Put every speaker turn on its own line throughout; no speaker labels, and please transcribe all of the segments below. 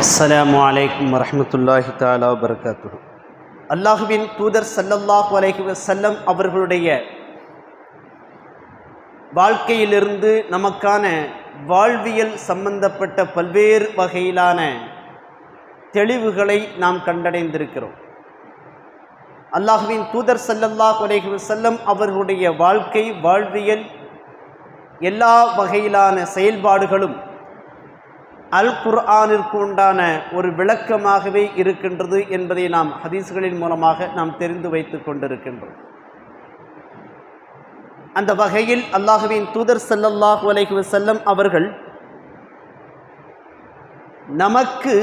அஸ்லாம் வலைக்கம் வரமத்துல்லாஹி தாலா வபரகாத்துஹு. அல்லாஹுவின் தூதர் சல்லல்லாஹு அலைஹி வசல்லம் அவர்களுடைய வாழ்க்கையிலிருந்து நமக்கான வாழ்வியல் சம்பந்தப்பட்ட பல்வேறு வகையிலான தெளிவுகளை நாம் கண்டடைந்திருக்கிறோம். அல்லாஹுவின் தூதர் சல்லல்லாஹ் அலைஹி வசல்லம் அவர்களுடைய வாழ்க்கை வாழ்வியல் எல்லா வகையிலான செயல்பாடுகளும் அல் குர்ஆனிற்கு உண்டான ஒரு விளக்கமாகவே இருக்கின்றது என்பதை நாம் ஹதீஸ்களின் மூலமாக நாம் தெரிந்து வைத்து கொண்டிருக்கின்றோம். அந்த வகையில் அல்லாஹுவின் தூதர் செல்லல்லாஹு அலைஹி வசல்லம் அவர்கள் நமக்கு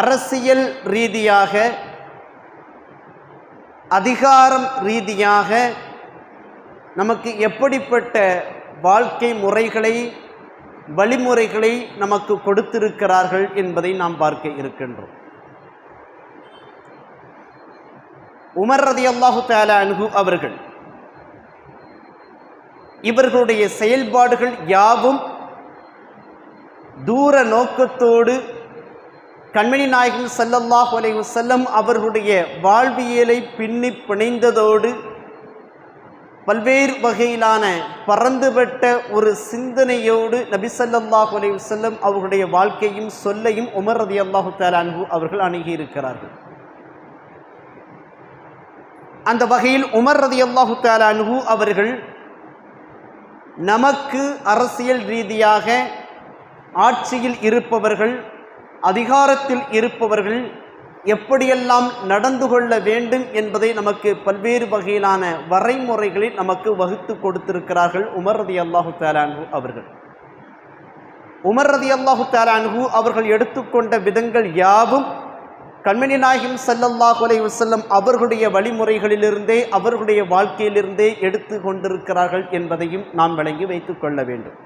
அரசியல் ரீதியாக அதிகாரம் ரீதியாக நமக்கு எப்படிப்பட்ட வாழ்க்கை முறைகளை வழிமுறைகளை நமக்கு கொடுத்திருக்கிறார்கள் என்பதை நாம் பார்க்க இருக்கின்றோம். உமர் ரதி அல்லாஹு தாலா அன்ஹு அவர்கள் இவர்களுடைய செயல்பாடுகள் யாவும் தூர நோக்கத்தோடு கண்மணி நாயகன் சல்லல்லாஹ் அலைஹி வஸல்லம் அவர்களுடைய வாழ்வியலை பின்னி பிணைந்ததோடு பல்வேறு வகையிலான பறந்துபட்ட ஒரு சிந்தனையோடு நபிசல்லாஹ் ஸல்லல்லாஹு செல்லம் அவர்களுடைய வாழ்க்கையும் சொல்லையும் உமர் ரதி அல்லாஹு அன்ஹு அவர்கள் அணுகியிருக்கிறார்கள். அந்த வகையில் உமர் ரதி அல்லாஹு அன்ஹு அவர்கள் நமக்கு அரசியல் ரீதியாக ஆட்சியில் இருப்பவர்கள் அதிகாரத்தில் இருப்பவர்கள் எப்படியெல்லாம் நடந்து கொள்ள வேண்டும் என்பதை நமக்கு பல்வேறு வகையிலான வரைமுறைகளில் நமக்கு வகுத்து கொடுத்திருக்கிறார்கள் உமர் ரதி அல்லாஹு தாலான்ஹு அவர்கள். உமர் ரதி அல்லாஹு தாலான்ஹு அவர்கள் எடுத்துக்கொண்ட விதங்கள் யாவும் கண்மணி நாயகம் ஸல்லல்லாஹு அலைஹி வசல்லம் அவர்களுடைய வழிமுறைகளிலிருந்தே அவர்களுடைய வாழ்க்கையிலிருந்தே எடுத்து கொண்டிருக்கிறார்கள் என்பதையும் நாம் விளங்கி வைத்துக் கொள்ள வேண்டும்.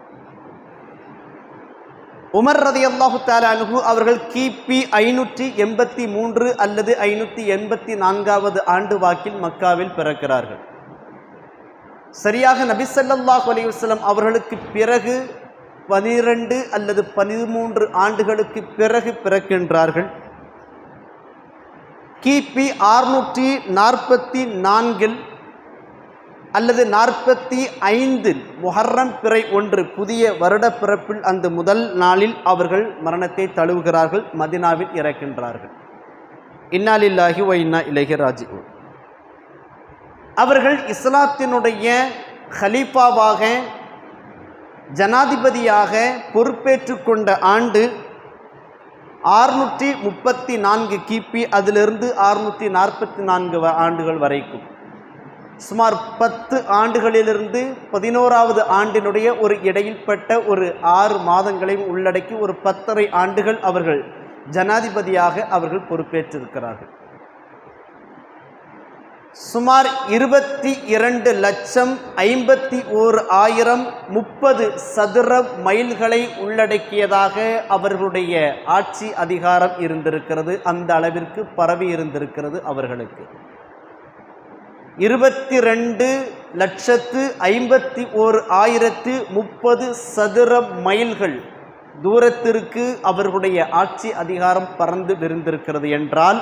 உமர் ரதி அல்லாஹு அனுகு அவர்கள் கிபி ஐநூற்றி எண்பத்தி மூன்று அல்லது ஐநூற்றி எண்பத்தி நான்காவது ஆண்டு வாக்கில் மக்காவில் பிறக்கிறார்கள். சரியாக நபிசல்லாஹ் ஸல்லல்லாஹு அவர்களுக்கு பிறகு பனிரெண்டு அல்லது பதிமூன்று ஆண்டுகளுக்கு பிறகு பிறக்கின்றார்கள். கிபி ஆறுநூற்றி நாற்பத்தி நான்கில் அல்லது நாற்பத்தி ஐந்து முஹர்ரம் பிறை ஒன்று புதிய வருட பிறப்பில் அந்த முதல் நாளில் அவர்கள் மரணத்தை தழுவுகிறார்கள் மதினாவில் இறக்கின்றார்கள். இன்னாலில்லாகி ஒ இலகி ராஜி அவர்கள் இஸ்லாத்தினுடைய ஹலீஃபாவாக ஜனாதிபதியாக பொறுப்பேற்று கொண்ட ஆண்டு ஆறுநூற்றி முப்பத்தி நான்கு கிபி அதிலிருந்து ஆறுநூற்றி நாற்பத்தி நான்கு ஆண்டுகள் வரைக்கும். சுமார் பத்து ஆண்டுகளிலிருந்து பதினோராவது ஆண்டினுடைய ஒரு இடையில்பட்ட ஒரு ஆறு மாதங்களையும் உள்ளடக்கி ஒரு பத்தரை ஆண்டுகள் அவர்கள் ஜனாதிபதியாக அவர்கள் பொறுப்பேற்றிருக்கிறார்கள். சுமார் இருபத்தி இரண்டு லட்சம் ஐம்பத்தி ஓர் ஆயிரம் முப்பது சதுர மைல்களை உள்ளடக்கியதாக அவர்களுடைய ஆட்சி அதிகாரம் இருந்திருக்கிறது. அந்த அளவிற்கு பரவி இருந்திருக்கிறது அவர்களுக்கு. இருபத்தி ரெண்டு லட்சத்து ஐம்பத்தி ஓர் ஆயிரத்து முப்பது சதுர மைல்கள் தூரத்திற்கு அவர்களுடைய ஆட்சி அதிகாரம் பறந்து விருந்திருக்கிறது என்றால்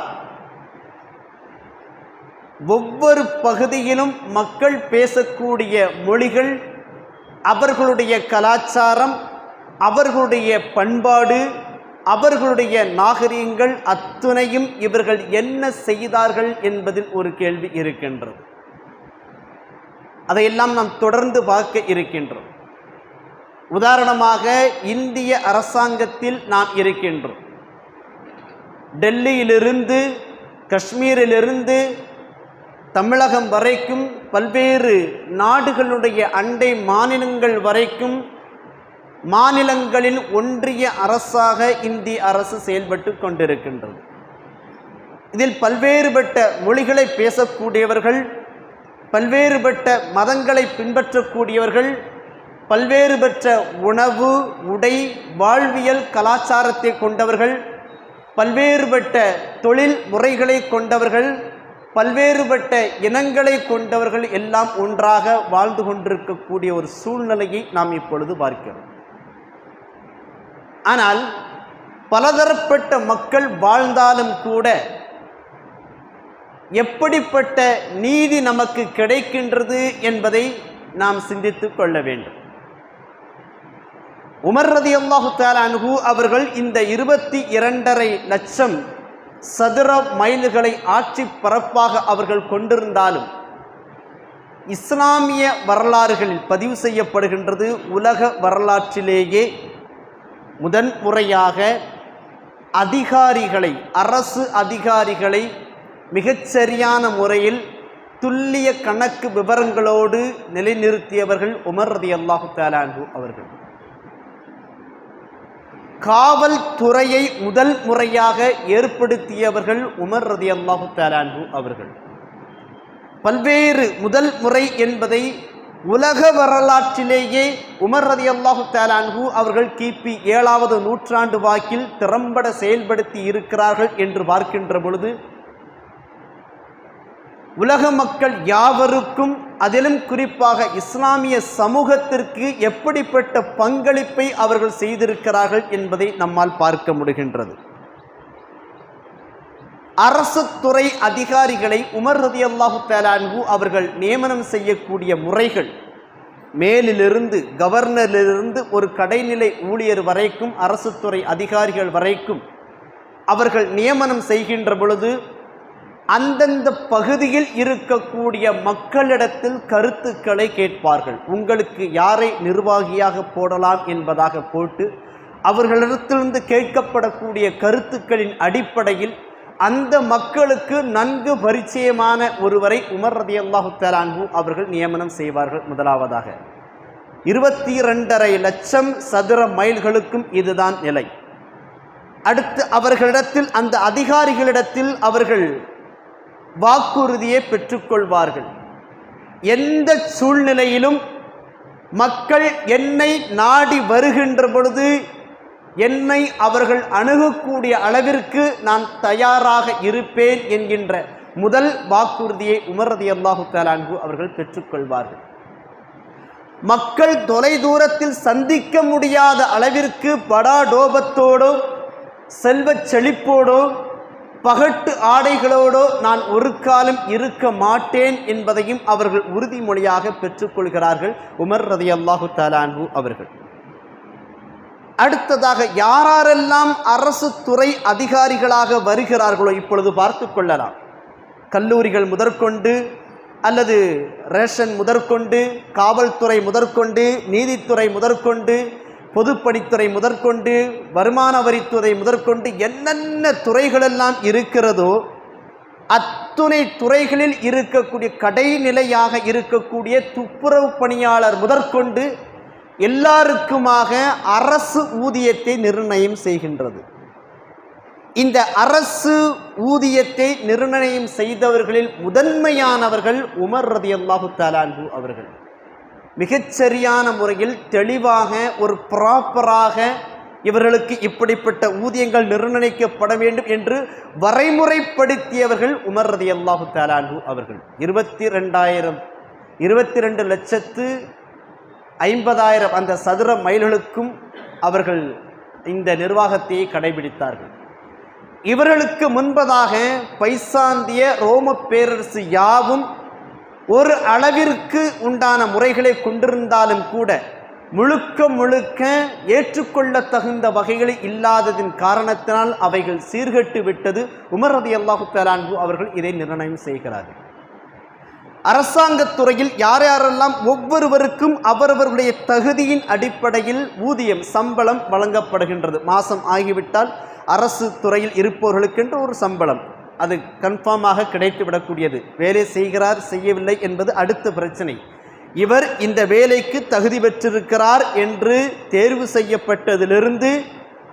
ஒவ்வொரு பகுதியிலும் மக்கள் பேசக்கூடிய மொழிகள் அவர்களுடைய கலாச்சாரம் அவர்களுடைய பண்பாடு அவர்களுடைய நாகரீகங்கள் அத்துணையும் இவர்கள் என்ன செய்தார்கள் என்பதில் ஒரு கேள்வி இருக்கின்றது. அதையெல்லாம் நாம் தொடர்ந்து பார்க்க இருக்கின்றோம். உதாரணமாக இந்திய அரசாங்கத்தில் நாம் இருக்கின்றோம். டெல்லியிலிருந்து காஷ்மீரிலிருந்து தமிழகம் வரைக்கும் பல்வேறு நாடுகளுடைய அண்டை மாநிலங்கள் வரைக்கும் மாநிலங்களில் ஒன்றிய அரசாக இந்திய அரசு செயல்பட்டு கொண்டிருக்கின்றது. இதில் பல்வேறுபட்ட மொழிகளை பேசக்கூடியவர்கள் பல்வேறுபட்ட மதங்களை பின்பற்றக்கூடியவர்கள் பல்வேறுபட்ட உணவு உடை வாழ்வியல் கலாச்சாரத்தை கொண்டவர்கள் பல்வேறுபட்ட தொழில் முறைகளை கொண்டவர்கள் பல்வேறுபட்ட இனங்களை கொண்டவர்கள் எல்லாம் ஒன்றாக வாழ்ந்து கொண்டிருக்கக்கூடிய ஒரு சூழ்நிலையை நாம் இப்பொழுது பார்க்கிறோம். ஆனால் பலதரப்பட்ட மக்கள் வாழ்ந்தாலும் கூட எப்படிப்பட்ட நீதி நமக்கு கிடைக்கின்றது என்பதை நாம் சிந்தித்து கொள்ள வேண்டும். உமர் ரதி அல்லாஹு அன்ஹு அவர்கள் இந்த இருபத்தி இரண்டரை லட்சம் சதுர மைல்களை ஆட்சி பரப்பாக அவர்கள் கொண்டிருந்தாலும் இஸ்லாமிய வரலாறுகளில் பதிவு செய்யப்படுகின்றது உலக வரலாற்றிலேயே முதன் முறையாக அதிகாரிகளை அரசு அதிகாரிகளை மிகச்சரியான முறையில் துல்லிய கணக்கு விவரங்களோடு நிலைநிறுத்தியவர்கள் உமர் ரதி அல்லாஹு தாலாங்கு அவர்கள். காவல்துறையை முதல் முறையாக ஏற்படுத்தியவர்கள் உமர் ரதி அல்லாஹு தாலான்ஹு அவர்கள். பல்வேறு முதல் முறை என்பதை உலக வரலாற்றிலேயே உமர் ரதி அல்லாஹு தாலான்ஹு அவர்கள் கிபி ஏழாவது நூற்றாண்டு வாக்கில் திறம்பட செயல்படுத்தி இருக்கிறார்கள் என்று பார்க்கின்ற பொழுது உலக மக்கள் யாவருக்கும் அதிலும் குறிப்பாக இஸ்லாமிய சமூகத்திற்கு எப்படிப்பட்ட பங்களிப்பை அவர்கள் செய்திருக்கிறார்கள் என்பதை நம்மால் பார்க்க முடிகின்றது. அரசு துறை அதிகாரிகளை உமர் ரதி அல்லாஹு தேலான்கு அவர்கள் நியமனம் செய்யக்கூடிய முறைகள். மேலிலிருந்து கவர்னரிலிருந்து ஒரு கடைநிலை ஊழியர் வரைக்கும் அரசு துறை அதிகாரிகள் வரைக்கும் அவர்கள் நியமனம் செய்கின்ற பொழுது அந்தந்த பகுதியில் இருக்கக்கூடிய மக்களிடத்தில் கருத்துக்களை கேட்பார்கள். உங்களுக்கு யாரை நிர்வாகியாக போடலாம் என்பதாக போட்டு அவர்களிடத்திலிருந்து கேட்கப்படக்கூடிய கருத்துக்களின் அடிப்படையில் அந்த மக்களுக்கு நன்கு பரிச்சயமான ஒருவரை உமர் ரதி அல்லாஹு தலான்ஹு அவர்கள் நியமனம் செய்வார்கள் முதலாவதாக. இருபத்தி ரெண்டரை லட்சம் சதுர மைல்களுக்கும் இதுதான் நிலை. அடுத்து அவர்களிடத்தில் அந்த அதிகாரிகளிடத்தில் அவர்கள் வாக்குறுதியை பெற்றுக்கொள்வார்கள். எந்த சூழ்நிலையிலும் மக்கள் என்னை நாடி வருகின்ற பொழுது என்னை அவர்கள் அணுகக்கூடிய அளவிற்கு நான் தயாராக இருப்பேன் என்கின்ற முதல் வாக்குறுதியை உமரதி அல்லாஹு தாலான்கு அவர்கள் பெற்றுக்கொள்வார்கள். மக்கள் தொலைதூரத்தில் சந்திக்க முடியாத அளவிற்கு படாடோபத்தோடோ செல்வச் செழிப்போடோ பகட்டு ஆடைகளோடோ நான் ஒரு காலம் இருக்க மாட்டேன் என்பதையும் அவர்கள் உறுதிமொழியாக பெற்றுக்கொள்கிறார்கள் உமர் ரதி அல்லாஹு தாலான்ஹு அவர்கள். அடுத்ததாக யாரெல்லாம் அரசு துறை அதிகாரிகளாக வருகிறார்களோ இப்பொழுது பார்த்து கொள்ளலாம். கல்லூரிகள் முதற்கொண்டு அல்லது ரேஷன் முதற்கொண்டு காவல்துறை முதற்கொண்டு நீதித்துறை முதற்கொண்டு பொதுப்பணித்துறை முதற்கொண்டு வருமான வரித்துறை முதற்கொண்டு என்னென்ன துறைகளெல்லாம் இருக்கிறதோ அத்துணை துறைகளில் இருக்கக்கூடிய கடைநிலையாக இருக்கக்கூடிய துப்புரவு பணியாளர் முதற்கொண்டு எல்லாருக்குமாக அரசு ஊதியத்தை நிர்ணயம் செய்கின்றது. இந்த அரசு ஊதியத்தை நிர்ணயம் செய்தவர்களில் முதன்மையானவர்கள் உமர் ரதி அல்லாஹு தாலான்பு அவர்கள். மிகச்சரியான முறையில் தெளிவாக ஒரு ப்ராப்பராக இவர்களுக்கு இப்படிப்பட்ட ஊதியங்கள் நிர்ணயிக்கப்பட வேண்டும் என்று வரைமுறைப்படுத்தியவர்கள் உமர் ரதி அல்லாஹு தாலான்பு அவர்கள். இருபத்தி ரெண்டாயிரம் இருபத்தி ரெண்டு லட்சத்து ஐம்பதாயிரம் அந்த சதுர மைல்களுக்கும் அவர்கள் இந்த நிர்வாகத்தையே கடைபிடித்தார்கள். இவர்களுக்கு முன்பதாக பைசாந்திய ரோம பேரரசு யாவும் ஒரு அளவிற்கு உண்டான முறைகளை கொண்டிருந்தாலும் கூட முழுக்க முழுக்க ஏற்றுக்கொள்ள தகுந்த வகைகளை இல்லாததின் காரணத்தினால் அவைகள் சீர்கட்டு விட்டது. உமர் ரதி அல்லாஹு தலான்பு அவர்கள் இதை நிர்ணயம் செய்கிறார்கள். அரசாங்கத் துறையில் யார் யாரெல்லாம் ஒவ்வொருவருக்கும் அவரவருடைய தகுதியின் அடிப்படையில் ஊதியம் சம்பளம் வழங்கப்படுகின்றது. மாதம் ஆகிவிட்டால் அரசு துறையில் இருப்பவர்களுக்கென்று ஒரு சம்பளம். அது கன்ஃபார்மாக கிடைத்துவிடக்கூடியது வேலை செய்கிறார் செய்யவில்லை என்பது அடுத்த பிரச்சனை. இவர் இந்த வேலைக்கு தகுதி பெற்றிருக்கிறார் என்று தேர்வு செய்யப்பட்டதிலிருந்து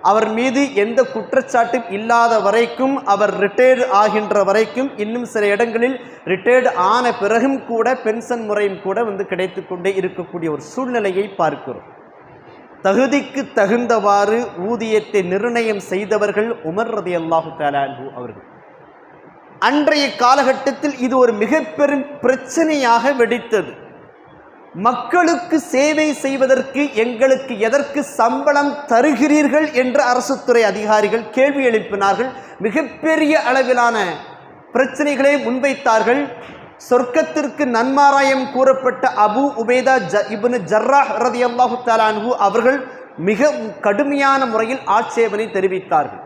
அவர் மீது எந்த குற்றச்சாட்டும் இல்லாத வரைக்கும் அவர் ரிட்டையர்டு ஆகின்ற வரைக்கும் இன்னும் சில இடங்களில் ரிட்டையர்டு ஆன பிறகும் கூட பென்ஷன் முறையும் கூட வந்து கிடைத்து கொண்டே இருக்கக்கூடிய ஒரு சூழ்நிலையை பார்க்கிறோம். தகுதிக்கு தகுந்தவாறு ஊதியத்தை நிர்ணயம் செய்தவர்கள் உமர் ரதி அல்லாஹு தாலாஹு அவர்கள். அன்றைய காலகட்டத்தில் இது ஒரு மிக பெரும் பிரச்சனையாக வெடித்தது. மக்களுக்கு சேவை செய்வதற்கு எங்களுக்கு எதற்கு சம்பளம் தருகிறீர்கள் என்று அரசுத்துறை அதிகாரிகள் கேள்வி எழுப்பினார்கள். மிகப்பெரிய அளவிலான பிரச்சனைகளை முன்வைத்தார்கள். சொர்க்கத்திற்கு நன்மாராயம் கூறப்பட்ட அபு உபேதா ஜ இப்னு ஜர்ராஹ் ரதியல்லாஹு தலான்ஹு அவர்கள் மிக கடுமையான முறையில் ஆட்சேபனை தெரிவித்தார்கள்.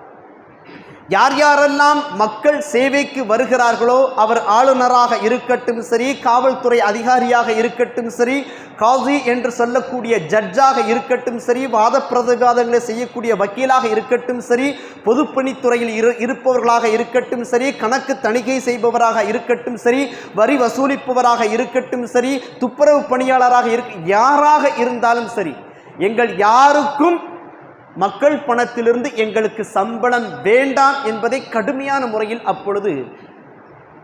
யார் யாரெல்லாம் மக்கள் சேவைக்கு வருகிறார்களோ அவர் ஆளுநராக இருக்கட்டும் சரி காவல்துறை அதிகாரியாக இருக்கட்டும் சரி காசி என்று சொல்லக்கூடிய ஜட்ஜாக இருக்கட்டும் சரி வாத பிரதிவாதங்களை செய்யக்கூடிய வக்கீலாக இருக்கட்டும் சரி பொதுப்பணித்துறையில் இரு இருப்பவர்களாக இருக்கட்டும் சரி கணக்கு தணிக்கை செய்பவராக இருக்கட்டும் சரி வரி வசூலிப்பவராக இருக்கட்டும் சரி துப்புரவு பணியாளராக இருக்க யாராக இருந்தாலும் சரி எங்கள் யாருக்கும் மக்கள் பணத்திலிருந்து எங்களுக்கு சம்பளம் வேண்டாம் என்பதை கடுமையான முறையில் அப்பொழுது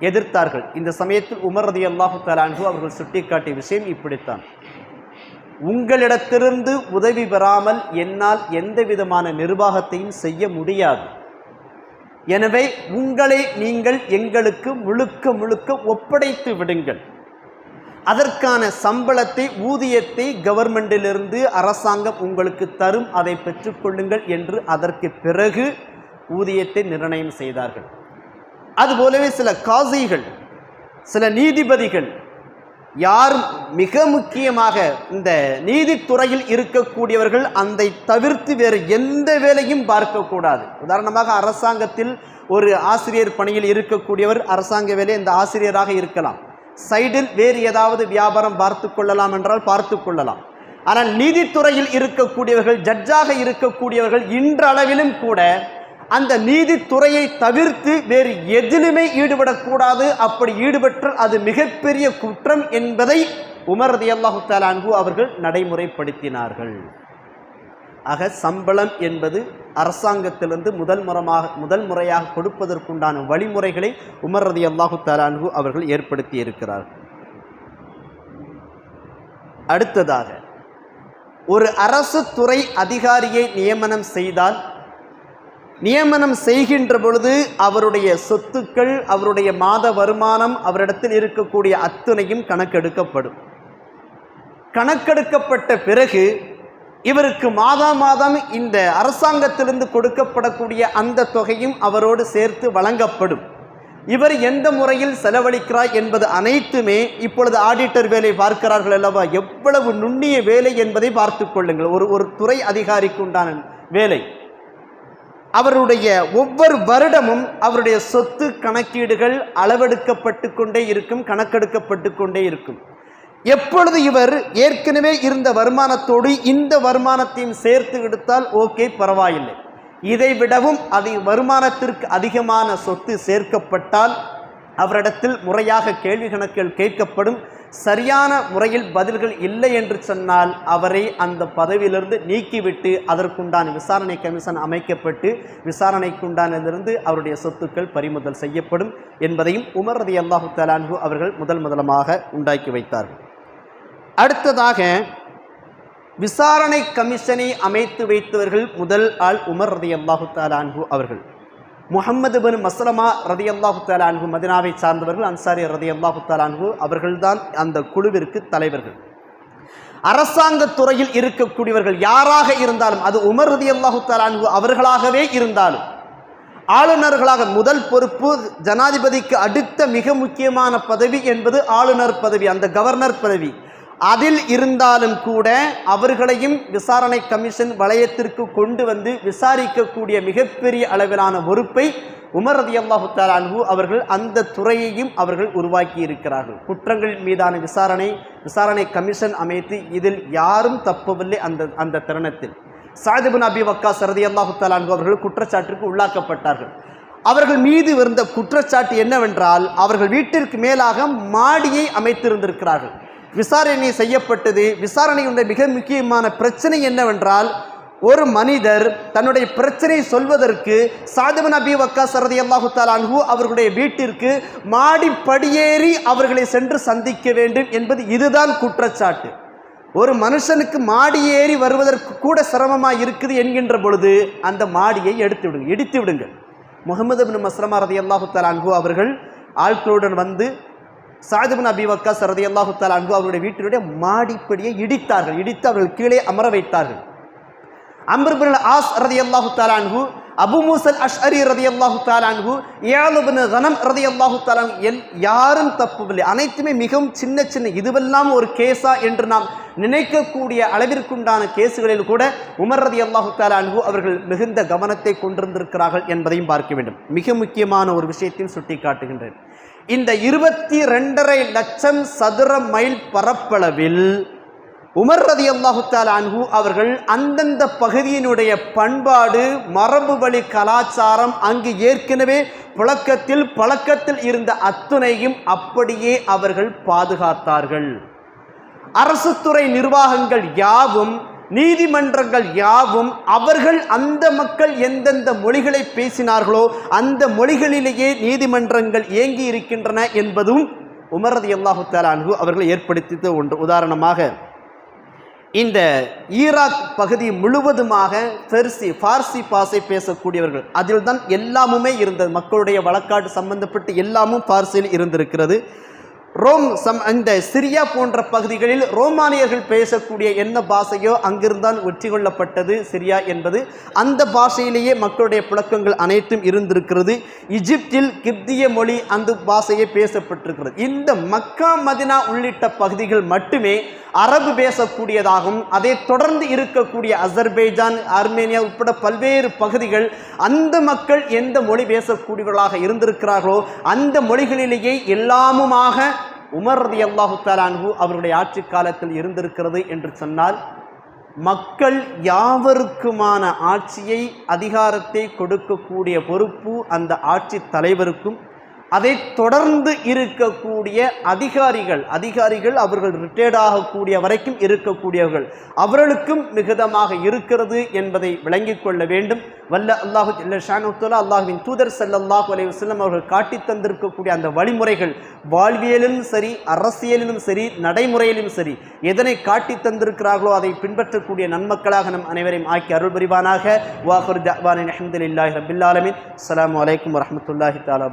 எதிர்த்தார்கள். இந்த சமயத்தில் உமர் ரதி அல்லாஹு தலான்கு அவர்கள் சுட்டிக்காட்டிய விஷயம் இப்படித்தான். உங்களிடத்திலிருந்து உதவி பெறாமல் என்னால் எந்த விதமான நிர்வாகத்தையும் செய்ய முடியாது. எனவே உங்களை நீங்கள் எங்களுக்கு முழுக்க முழுக்க ஒப்படைத்து விடுங்கள். அதற்கான சம்பளத்தை ஊதியத்தை கவர்மெண்டிலிருந்து அரசாங்கம் உங்களுக்கு தரும். அதை பெற்றுக்கொள்ளுங்கள் என்று அதற்கு பிறகு ஊதியத்தை நிர்ணயம் செய்தார்கள். அதுபோலவே சில காசிகள் சில நீதிபதிகள் யாரும் மிக முக்கியமாக இந்த நீதித்துறையில் இருக்கக்கூடியவர்கள் அதை தவிர்த்து வேறு எந்த வேலையும் பார்க்கக்கூடாது. உதாரணமாக அரசாங்கத்தில் ஒரு ஆசிரியர் பணியில் இருக்கக்கூடியவர் அரசாங்க வேலை இந்த ஆசிரியராக இருக்கலாம். சைடில் வேறு ஏதாவது வியாபாரம் பார்த்து கொள்ளலாம் என்றால் பார்த்து கொள்ளலாம். ஆனால் நீதித்துறையில் இருக்கக்கூடியவர்கள் ஜட்ஜாக இருக்கக்கூடியவர்கள் இன்றளவிலும் கூட அந்த நீதித்துறையை தவிர்த்து வேறு எதிலுமே ஈடுபடக்கூடாது. அப்படி ஈடுபட்டால் அது மிகப்பெரிய குற்றம் என்பதை உமர் ரதி அல்லாஹு தாலான்கு அவர்கள் நடைமுறைப்படுத்தினார்கள். ஆக சம்பளம் என்பது அரசாங்கத்திலிருந்து முதல் முறமாக முதல் முறையாக கொடுப்பதற்குண்டான வழிமுறைகளை உமர் ரதி அல்லாஹு தாலான்கு அவர்கள் ஏற்படுத்தி இருக்கிறார்கள் அடுத்ததாக ஒரு அரசு துறை அதிகாரியை நியமனம் செய்தால் நியமனம் செய்கின்ற பொழுது அவருடைய சொத்துக்கள் அவருடைய மாத வருமானம் அவரிடத்தில் இருக்கக்கூடிய அத்துணையும் கணக்கெடுக்கப்படும். கணக்கெடுக்கப்பட்ட பிறகு இவருக்கு மாதா மாதம் இந்த அரசாங்கத்திலிருந்து கொடுக்கப்படக்கூடிய அந்த தொகையும் அவரோடு சேர்த்து வழங்கப்படும். இவர் எந்த முறையில் செலவழிக்கிறார் என்பது அனைத்துமே இப்பொழுது ஆடிட்டர் வேலை பார்க்கிறார்கள் அல்லவா? எவ்வளவு நுண்ணிய வேலை என்பதை பார்த்து கொள்ளுங்கள். ஒரு ஒரு துறை அதிகாரிக்கு உண்டான வேலை. அவருடைய ஒவ்வொரு வருடமும் அவருடைய சொத்து கணக்கீடுகள் அளவெடுக்கப்பட்டு கொண்டே இருக்கும் கணக்கெடுக்கப்பட்டு கொண்டே இருக்கும். எப்பொழுது இவர் ஏற்கனவே இருந்த வருமானத்தோடு இந்த வருமானத்தையும் சேர்த்து எடுத்தால் ஓகே பரவாயில்லை. இதை விடவும் அதை வருமானத்திற்கு அதிகமான சொத்து சேர்க்கப்பட்டால் அவரிடத்தில் முறையாக கேள்வி கணக்குகள் கேட்கப்படும். சரியான முறையில் பதில்கள் இல்லை என்று சொன்னால் அவரை அந்த பதவியிலிருந்து நீக்கிவிட்டு அதற்குண்டான விசாரணை கமிஷன் அமைக்கப்பட்டு விசாரணைக்குண்டானதிலிருந்து அவருடைய சொத்துக்கள் பறிமுதல் செய்யப்படும் என்பதையும் உமர் ரதி அல்லாஹு தலான்ஹு அவர்கள் முதல் முதலமாக உண்டாக்கி வைத்தார்கள். அடுத்ததாக விசாரணை கமிஷனை அமைத்து வைத்தவர்கள் முதல் ஆள் உமர் ரதி அல்லாஹு தாலான்ஹு அவர்கள். முகமது பின் மஸ்லமா ரதி அல்லாஹு தாலான்ஹு மதினாவை சார்ந்தவர்கள் அன்சாரி ரதி அல்லாஹு தாலான்ஹு அவர்கள்தான் அந்த குழுவிற்கு தலைவர்கள். அரசாங்க துறையில் இருக்கக்கூடியவர்கள் யாராக இருந்தாலும் அது உமர் ரதி அல்லாஹு தாலான்ஹு அவர்களாகவே இருந்தாலும் ஆளுநர்களாக முதல் பொறுப்பு ஜனாதிபதிக்கு அடுத்த மிக முக்கியமான பதவி என்பது ஆளுநர் பதவி அந்த கவர்னர் பதவி. அதில் இருந்தாலும் கூட அவர்களையும் விசாரணை கமிஷன் வளையத்திற்கு கொண்டு வந்து விசாரிக்கக்கூடிய மிகப்பெரிய அளவிலான பொறுப்பை உமர் ரதி அல்லாஹு தாலான்ஹு அவர்கள் அந்த துறையையும் அவர்கள் உருவாக்கி இருக்கிறார்கள். குற்றங்கள் மீதான விசாரணை விசாரணை கமிஷன் அமைத்து இதில் யாரும் தப்பவில்லை அந்த அந்த தருணத்தில். சாதிபின் அபி வக்கா சரதி அல்லாஹு தாலான்ஹு அவர்கள் குற்றச்சாட்டிற்கு உள்ளாக்கப்பட்டார்கள். அவர்கள் மீது இருந்த குற்றச்சாட்டு என்னவென்றால் அவர்கள் வீட்டிற்கு மேலாக மாடியை அமைத்திருந்திருக்கிறார்கள். விசாரணை செய்யப்பட்டது. விசாரணையுடைய மிக முக்கியமான பிரச்சனை என்னவென்றால் ஒரு மனிதர் தன்னுடைய பிரச்சனை சொல்வதற்கு சாதவன் அபி வக்கா சரதி அல்லாஹு தாலான்ஹூ அவர்களுடைய வீட்டிற்கு மாடி படியேறி அவர்களை சென்று சந்திக்க வேண்டும் என்பது இதுதான் குற்றச்சாட்டு. ஒரு மனுஷனுக்கு மாடி ஏறி வருவதற்கு கூட சிரமமாக இருக்குது என்கின்ற பொழுது அந்த மாடியை எடுத்து விடுங்க இடித்து விடுங்கள். முகமது பின் மஸ்ரமா ரதி அல்லாஹு தலான்ஹூ அவர்கள் ஆட்களுடன் வந்து சாதிபின் அபி சரதி ரதி அல்லாஹு தாலா அன்பு அவருடைய வீட்டினுடைய மாடிப்படியை இடித்தார்கள். இடித்து அவர்கள் கீழே அமர வைத்தார்கள். அம்ருபின் ஆஸ் ரதி அல்லாஹு தாலான்ஹு அபு மூசல் அஷ்அரி ரதி அல்லாஹு தாலான்ஹு ஏழுபின் கனம் ரதி அல்லாஹு தாலான் எல் யாரும் தப்புவில்லை அனைத்துமே மிகவும் சின்ன சின்ன இதுவெல்லாம் ஒரு கேஸா என்று நாம் நினைக்கக்கூடிய அளவிற்குண்டான கேஸுகளில் கூட உமர் ரதி அல்லாஹு தாலான்ஹு அவர்கள் மிகுந்த கவனத்தை கொண்டிருந்திருக்கிறார்கள் என்பதையும் பார்க்க வேண்டும். மிக முக்கியமான ஒரு விஷயத்தையும் சுட்டிக்காட்டுகின்றேன். இந்த இருபத்தி ரெண்டரை லட்சம் சதுர மைல் பரப்பளவில் உமர் ரதி அல்லாஹுத்தால் அன்ஹு அவர்கள் அந்தந்த பகுதியினுடைய பண்பாடு மரபு வழி கலாச்சாரம் அங்கு ஏற்கனவே புழக்கத்தில் பழக்கத்தில் இருந்த அத்துணையும் அப்படியே அவர்கள் பாதுகாத்தார்கள். அரசு துறை நிர்வாகங்கள் யாவும் நீதிமன்றங்கள் யாவும் அவர்கள் அந்த மக்கள் எந்தெந்த மொழிகளை பேசினார்களோ அந்த மொழிகளிலேயே நீதிமன்றங்கள் இயங்கி இருக்கின்றன என்பதும் உமரது அல்லாஹு தாலான்ஹு அவர்களை ஏற்படுத்தியது ஒன்று. உதாரணமாக இந்த ஈராக் பகுதி முழுவதுமாக பெர்சி பார்சி பாசை பேசக்கூடியவர்கள் அதில் தான் எல்லாமுமே இருந்தது. மக்களுடைய வழக்காடு சம்பந்தப்பட்டு எல்லாமும் பார்சியில் இருந்திருக்கிறது. ரோம் சம் இந்த சிரியா போன்ற பகுதிகளில் ரோமானியர்கள் பேசக்கூடிய என்ன பாஷையோ அங்கிருந்தான் வெற்றி கொள்ளப்பட்டது சிரியா என்பது. அந்த பாஷையிலேயே மக்களுடைய புழக்கங்கள் அனைத்தும் இருந்திருக்கிறது. இஜிப்தில் கிப்திய மொழி அந்த பாஷையே பேசப்பட்டிருக்கிறது. இந்த மக்கா மதினா உள்ளிட்ட பகுதிகள் மட்டுமே அரபு பேசக்கூடியதாகவும் அதை தொடர்ந்து இருக்கக்கூடிய அசர்பைஜான் ஆர்மேனியா உட்பட பல்வேறு பகுதிகள் அந்த மக்கள் எந்த மொழி பேசக்கூடியவர்களாக இருந்திருக்கிறார்களோ அந்த மொழிகளிலேயே எல்லாமுமாக உமர் ரதி அல்லாஹு தாலான்ஹூ அவருடைய ஆட்சி காலத்தில் இருந்திருக்கிறது என்று சொன்னால் மக்கள் யாவருக்குமான ஆட்சியை அதிகாரத்தை கொடுக்கக்கூடிய பொறுப்பு அந்த ஆட்சி தலைவருக்கும் அதை தொடர்ந்து இருக்கக்கூடிய அதிகாரிகள் அதிகாரிகள் அவர்கள் ரிட்டையர்ட் ஆகக்கூடிய வரைக்கும் இருக்கக்கூடியவர்கள் அவர்களுக்கும் மிகுதமாக இருக்கிறது என்பதை விளங்கிக் கொள்ள வேண்டும். வல்ல அல்லாஹு ஷானுத்துல்லா அல்லாஹுவின் தூதர் சல்லல்லாஹு அலி வஸ்லம் அவர்கள் காட்டி தந்திருக்கக்கூடிய அந்த வழிமுறைகள் வாழ்வியலிலும் சரி அரசியலிலும் சரி நடைமுறையிலும் சரி எதனை காட்டி தந்திருக்கிறார்களோ அதை பின்பற்றக்கூடிய நன்மக்களாக நம் அனைவரையும் ஆக்கி அருள் புரிவானாக. வாஹுர் ஜாவானின் அஹமதுல்லாஹி ரபில்லாலமின் ஆலமின். அஸ்ஸலாமு அலைக்கும் வரஹ்மத்துல்லாஹி தஆலா